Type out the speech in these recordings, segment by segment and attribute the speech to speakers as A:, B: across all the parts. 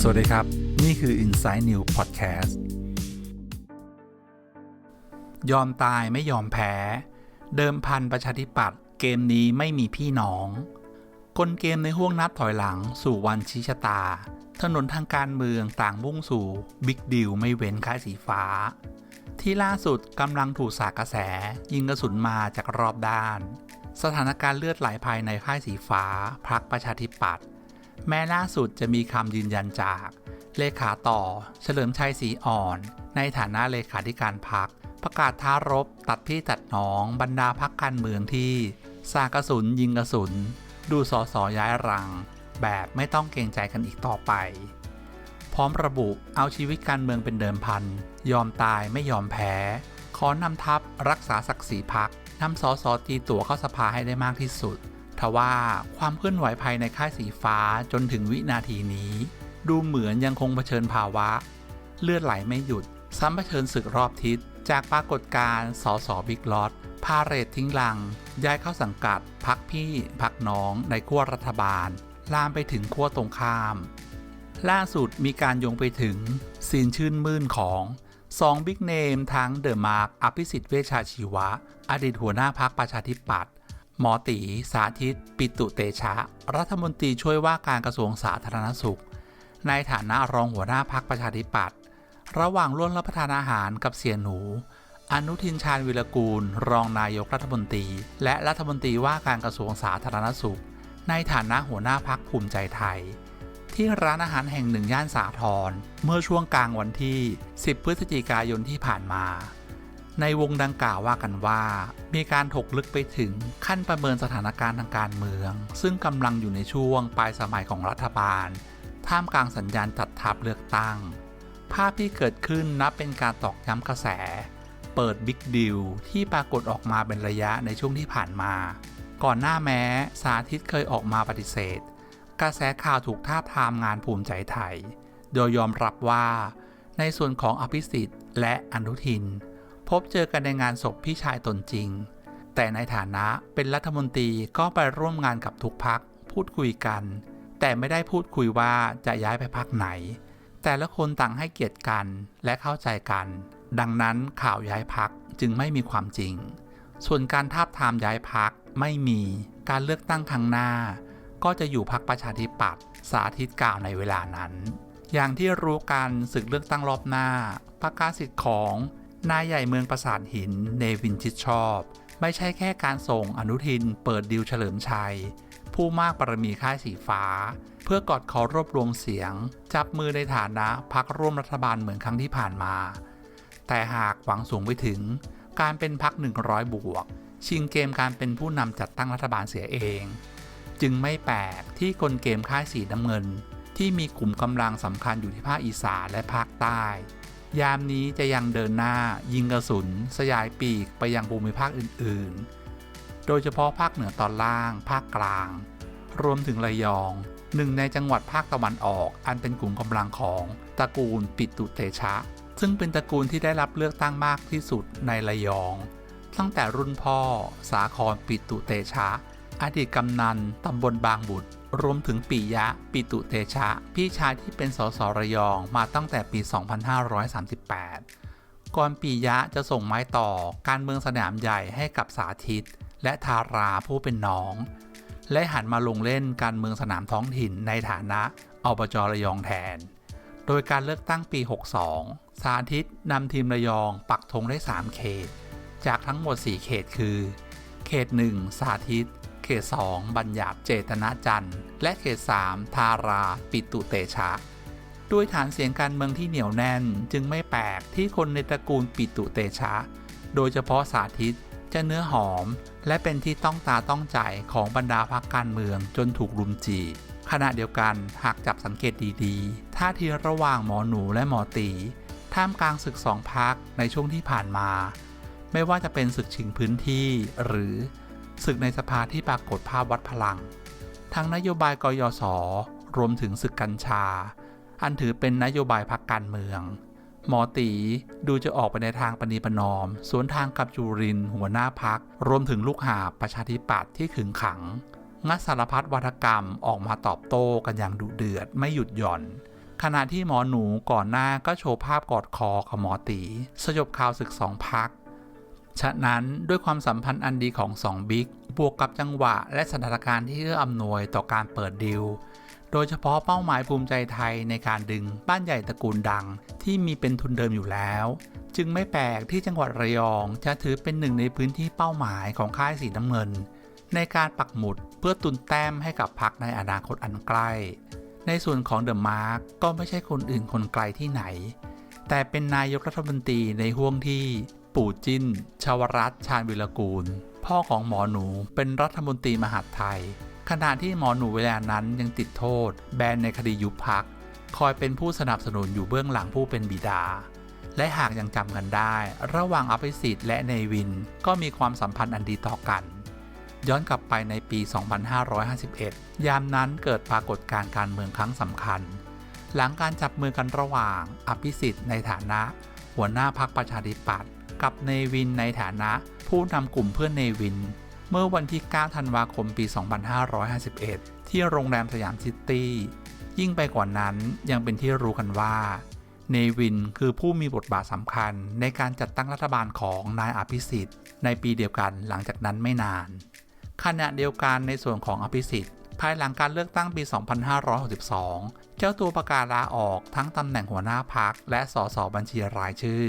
A: สวัสดีครับ นี่คือ Inside New Podcast ยอมตายไม่ยอมแพ้ เดิมพันประชาธิปัตย์เกมนี้ไม่มีพี่น้อง กลเกมในห่วงนับถอยหลังสู่วันชี้ชะตา ถนนทางการเมืองต่างมุ่งสู่บิ๊กดิวไม่เว้นค่ายสีฟ้า ที่ล่าสุดกำลังถูกสากกระแส ยิงกระสุนมาจากรอบด้าน สถานการณ์เลือดไหลภายในค่ายสีฟ้าพักประชาธิปัตย์แม้ล่าสุดจะมีคำยืนยันจาก เลขาต่อ เฉลิมชัยศรีอ่อน ในฐานะเลขาธิการพักประกาศท้ารบ ตัดพี่ตัดน้อง บรรดาพักการเมืองที่ สากระสุนยิงกระสุน ดูสอสอย้ายรัง แบบไม่ต้องเกรงใจกันอีกต่อไป พร้อมระบุเอาชีวิตการเมืองเป็นเดิมพัน ยอมตายไม่ยอมแพ้ ขอนำทัพรักษาศักดิ์ศรีพัก นำสอสอตีตัวเข้าสภาให้ได้มากที่สุด ทว่าความเคลื่อนไหวภายในค่ายสีฟ้าจนถึงวินาทีนี้ ดูเหมือนยังคงเผชิญภาวะ เลือดไหลไม่หยุด ซ้ำเผชิญศึกรอบทิศ จากปรากฏการณ์สอสอบิ๊กลอตพาเรตทิ้งลัง ย้ายเข้าสังกัดพักพี่พักน้องในขั้วรัฐบาล ลามไปถึงขั้วตรงข้าม ล่าสุดมีการโยงไปถึงซีนชื่นมื่นของ สองบิ๊กเนมทั้งเดอะมาร์กอภิสิทธิ์เวชาชีวะ อดีตหัวหน้าพักประชาธิปัตย์หมอตี สาธิต ปิตุเตชะ รัฐมนตรีช่วยว่าการกระทรวงสาธารณสุข ในฐานะรองหัวหน้าพักประชาธิปัตย์ระหว่างร่วมรับประทานอาหารกับเสียหนู อนุทินชาญวิรกูล รองนายกรัฐมนตรี และรัฐมนตรีว่าการกระทรวงสาธารณสุข ในฐานะหัวหน้าพักภูมิใจไทย ที่ร้านอาหารแห่งหนึ่งย่านสาทรเมื่อช่วงกลางวันที่ 10 พฤศจิกายนที่ผ่านมา ในวงดังกล่าวว่ากันว่า มีการถกลึกไปถึงขั้นประเมินสถานการณ์ทางการเมือง ซึ่งกำลังอยู่ในช่วงปลายสมัยของรัฐบาล ท่ามกลางสัญญาณจัดทัพเลือกตั้ง ภาพที่เกิดขึ้นนับเป็นการตอกย้ำกระแส เปิดบิ๊กดิวที่ปรากฏออกมาเป็นระยะในช่วงที่ผ่านมา ก่อนหน้าแม้สาธิตเคยออกมาปฏิเสธ กระแสข่าวถูกท้าทามงานภูมิใจไทย โดยยอมรับว่า ในส่วนของอภิสิทธิ์และอนุทิน พบเจอกันในงานศพพี่ชายตนจริง แต่ในฐานะเป็นรัฐมนตรีก็ไปร่วมงานกับทุกพักพูดคุยกัน แต่ไม่ได้พูดคุยว่าจะย้ายไปพักไหน แต่ละคนต่างให้เกียรติกันและเข้าใจกัน ดังนั้นข่าวย้ายพักจึงไม่มีความจริง ส่วนการทาบทามย้ายพักไม่มีการเลือกตั้งครั้งหน้า ก็จะอยู่พักประชาธิปัตย์สาธิตกล่าวในเวลานั้น อย่างที่รู้กันศึกเลือกตั้งรอบหน้าประกาศสิทธิ์ของนายใหญ่เมืองประสาทหินเนวินชิดชอบ ไม่ใช่แค่การส่งอนุทินเปิดดิวเฉลิมชัย ผู้มากบารมีค่ายสีฟ้า เพื่อกอดคอรวบรวมเสียง จับมือในฐานะพักร่วมรัฐบาลเหมือนครั้งที่ผ่านมา แต่หากหวังสูงไปถึง การเป็นพัก100 บวก ชิงเกมการเป็นผู้นำจัดตั้งรัฐบาลเสียเอง จึงไม่แปลกที่กลเกมค่ายสีน้ำเงิน ที่มีกลุ่มกำลังสำคัญอยู่ที่ภาคอีสานและภาคใต้ ยามนี้จะยังเดินหน้ายิงกระสุน สยายปีกไปยังภูมิภาคอื่นๆ โดยเฉพาะภาคเหนือตอนล่าง ภาคกลาง รวมถึงระยองหนึ่งในจังหวัดภาคตะวันออก อันเป็นกลุ่มกำลังของตระกูลปิตุเตชะ ซึ่งเป็นตระกูลที่ได้รับเลือกตั้งมากที่สุดในระยอง ตั้งแต่รุ่นพ่อสาครปิตุเตชะ อดีตกำนันตำบลบางบุตร รวมถึงปิยะ ปิตุเตชะ พี่ชายที่เป็นสสระยองมาตั้งแต่ปี 2538 ก่อนปิยะจะส่งไม้ต่อการเมืองสนามใหญ่ให้กับสาธิต และทาราผู้เป็นน้อง และหันมาลงเล่นการเมืองสนามท้องถิ่นในฐานะอบจระยองแทน โดยการเลือกตั้งปี 62 สาธิตนำทีมระยองปักธงได้ 3 เขต จากทั้งหมด 4 เขตคือ เขต 1 สาธิต ขต 2 บัญญัติเจตนาจันทร์ และเขต 3 ทารา ปิตุเตชะ ด้วยฐานเสียงการเมืองที่เหนียวแน่นจึงไม่แปลกที่คนในตระกูลปิตุเตชะ โดยเฉพาะสาธิตจะเนื้อหอม และเป็นที่ต้องตาต้องใจของบรรดาพรรคการเมืองจนถูกรุมจีบขณะเดียวกันหากจับสังเกตดีๆ ท่าทีระหว่างหมอหนูและหมอตีท่ามกลางศึกสองพักในช่วงที่ผ่านมา ไม่ว่าจะเป็นศึกชิงพื้นที่หรือ ศึกในสภาที่ปรากฏภาพวัดพลัง ทั้งนโยบายกยศรวมถึงศึกกัญชา อันถือเป็นนโยบายพรรคการเมือง หมอตีดูจะออกไปในทางปณีประนอม สวนทางกับจุรินหัวหน้าพัก รวมถึงลูกหาประชาธิปัตย์ที่ขึงขัง งัดสารพัดวัฒกรรมออกมาตอบโต้กันอย่างดุเดือดไม่หยุดหย่อนขณะที่หมอหนูก่อนหน้าก็โชว์ภาพกอดคอกับหมอตี สยบข่าวศึกสองพัก ฉะนั้นด้วยความสัมพันธ์อันดีของสองบิ๊กบวกกับจังหวะและสถานการณ์ที่เอื้ออำนวยต่อการเปิดดิวโดยเฉพาะเป้าหมายภูมิใจไทยในการดึงบ้านใหญ่ตระกูลดังที่มีเป็นทุนเดิมอยู่แล้ว จึงไม่แปลกที่จังหวัดระยองจะถือเป็นหนึ่งในพื้นที่เป้าหมายของค่ายสีน้ำเงิน ในการปักหมุดเพื่อตุนแต้มให้กับพรรคในอนาคตอันใกล้ ในส่วนของเดอะมาร์กก็ไม่ใช่คนอื่นคนไกลที่ไหน แต่เป็นนายกรัฐมนตรีในห่วงที่ ปู่จิ้น ชาวรัตชาญวิรกูล พ่อของหมอหนูเป็นรัฐมนตรีมหาดไทย ขณะที่หมอหนูเวลานั้นยังติดโทษ แบนในคดียุบพัก คอยเป็นผู้สนับสนุนอยู่เบื้องหลังผู้เป็นบิดา และหากยังจำกันได้ ระหว่างอภิสิทธิ์และเนวินก็มีความสัมพันธ์อันดีต่อกันย้อนกลับไปในปี 2551 ยามนั้นเกิดปรากฏการณ์การเมืองครั้งสำคัญ หลังการจับมือกันระหว่าง อภิสิทธิ์ในฐานะ หัวหน้าพรรคประชาธิปัตย์ กับเนวินในฐานะผู้นำกลุ่มเพื่อนเนวิน เมื่อวันที่ 9 ธันวาคมปี 2551 ที่โรงแรมสยามซิตี้ ยิ่งไปกว่านั้นยังเป็นที่รู้กันว่า เนวินคือผู้มีบทบาทสำคัญในการจัดตั้งรัฐบาลของนายอภิสิทธิ์ ในปีเดียวกันหลังจากนั้นไม่นาน ขณะเดียวกันในส่วนของอภิสิทธิ์ภายหลังการเลือกตั้งปี 2562 เจ้าตัวประกาศลาออกทั้งตำแหน่งหัวหน้าพักและสสบัญชีรายชื่อ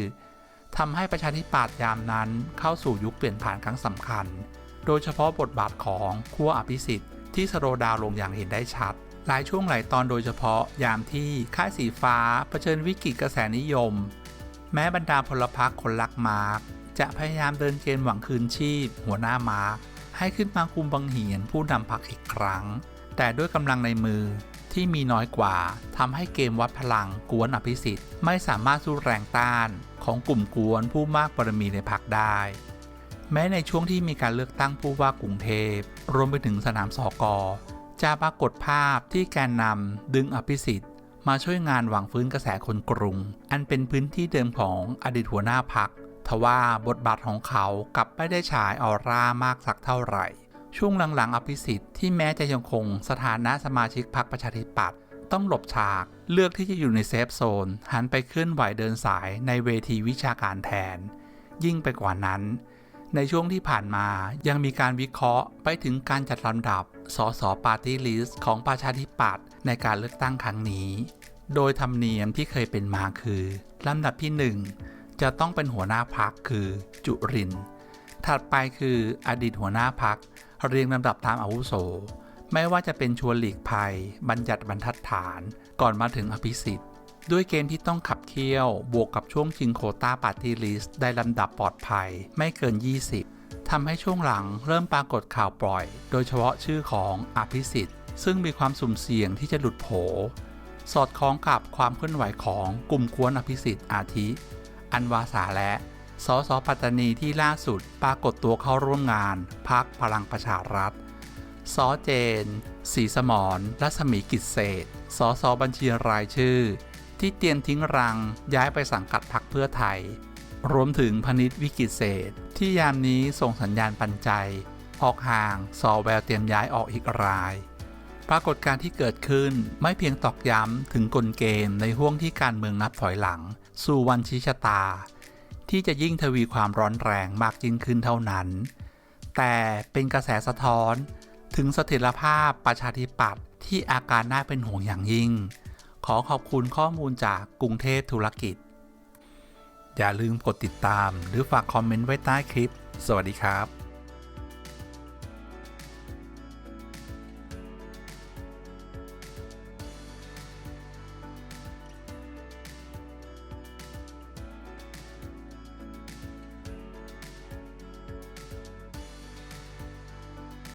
A: ทำให้ประชาธิปัตย์ยามนั้นเข้าสู่ยุคเปลี่ยนผ่านครั้งสำคัญ โดยเฉพาะบทบาทของขั้วอภิสิทธิ์ที่สโลดาวลงอย่างเห็นได้ชัด หลายช่วงหลายตอนโดยเฉพาะยามที่ค่ายสีฟ้าเผชิญวิกฤตกระแสนิยม แม้บรรดาพลพรรคคนรักมาร์กจะพยายามเดินเกมหวังคืนชีพ หัวหน้ามาร์กให้ขึ้นมาคุมบังเหียนผู้นำพรรคอีกครั้ง แต่ด้วยกำลังในมือที่มีน้อยกว่าทำให้เกมวัดพลังกวนอภิสิทธิ์ไม่สามารถสู้แรงต้าน ของกลุ่มกวนผู้มากบารมีในพรรคได้ แม้ในช่วงที่มีการเลือกตั้งผู้ว่ากรุงเทพ รวมไปถึงสนามสอกอจะปรากฏภาพที่แกนนำดึงอภิสิทธิ์ มาช่วยงานหวังฟื้นกระแสคนกรุง อันเป็นพื้นที่เดิมของอดีตหัวหน้าพักทว่าบทบาทของเขากลับไม่ได้ฉายออร่ามากสักเท่าไหร่ ช่วงหลังๆ อภิสิทธิ์ที่แม้จะยังคงสถานะสมาชิกพรรคประชาธิปัตย์ ต้องหลบฉาก เลือกที่จะอยู่ในเซฟโซน หันไปเคลื่อนไหวเดินสายในเวทีวิชาการแทน ยิ่งไปกว่านั้น ในช่วงที่ผ่านมายังมีการวิเคราะห์ไปถึงการจัดลำดับสสปาร์ตี้ลิสต์ของประชาธิปัตย์ในการเลือกตั้งครั้งนี้ โดยธรรมเนียมที่เคยเป็นมาคือลำดับที่ 1 จะต้องเป็นหัวหน้าพักคือจุรินถัดไปคืออดีตหัวหน้าพักเรียงลำดับตามอาวุโส ไม่ว่าจะเป็นชวนหลีกภัย บัญญัติบรรทัดฐาน ก่อนมาถึงอภิสิทธิ์ ด้วยเกมที่ต้องขับเคี่ยว บวกกับช่วงชิงโควต้าปาร์ตี้ลิสต์ได้ลำดับปลอดภัย ไม่เกิน 20 ทำให้ช่วงหลังเริ่มปรากฏข่าวปล่อย โดยเฉพาะชื่อของอภิสิทธิ์ ซึ่งมีความสุ่มเสี่ยงที่จะหลุดโผ สอดคล้องกับความเคลื่อนไหวของกลุ่มกวนอภิสิทธิ์อาทิ อันวาสาและสสปัตตานีที่ล่าสุดปรากฏตัวเข้าร่วมงานพักพลังประชารัฐ สเจน สีสมรรัศมีกิจเศษสสบัญชีรายชื่อ ที่เตียมทิ้งรังย้ายไปสังกัดพักเพื่อไทย รวมถึงพนิษฐ์วิกิจเศษ ที่ยามนี้ส่งสัญญาณปันใจ ออกห่างสอแววเตรียมย้ายออกอีกราย ปรากฏการที่เกิดขึ้นไม่เพียงตอกย้ำถึงกลเกมในห่วงที่การเมืองนับถอยหลัง สู่วันชี้ชะตา ที่จะยิ่งทวีความร้อนแรงมากยิ่งขึ้นเท่านั้น แต่เป็นกระแสสะท้อน ถึงเสถียรภาพประชาธิปัตย์ที่อาการน่าเป็นห่วงอย่างยิ่ง ขอขอบคุณข้อมูลจากกรุงเทพธุรกิจ อย่าลืมกดติดตามหรือฝากคอมเมนต์ไว้ใต้คลิป สวัสดีครับ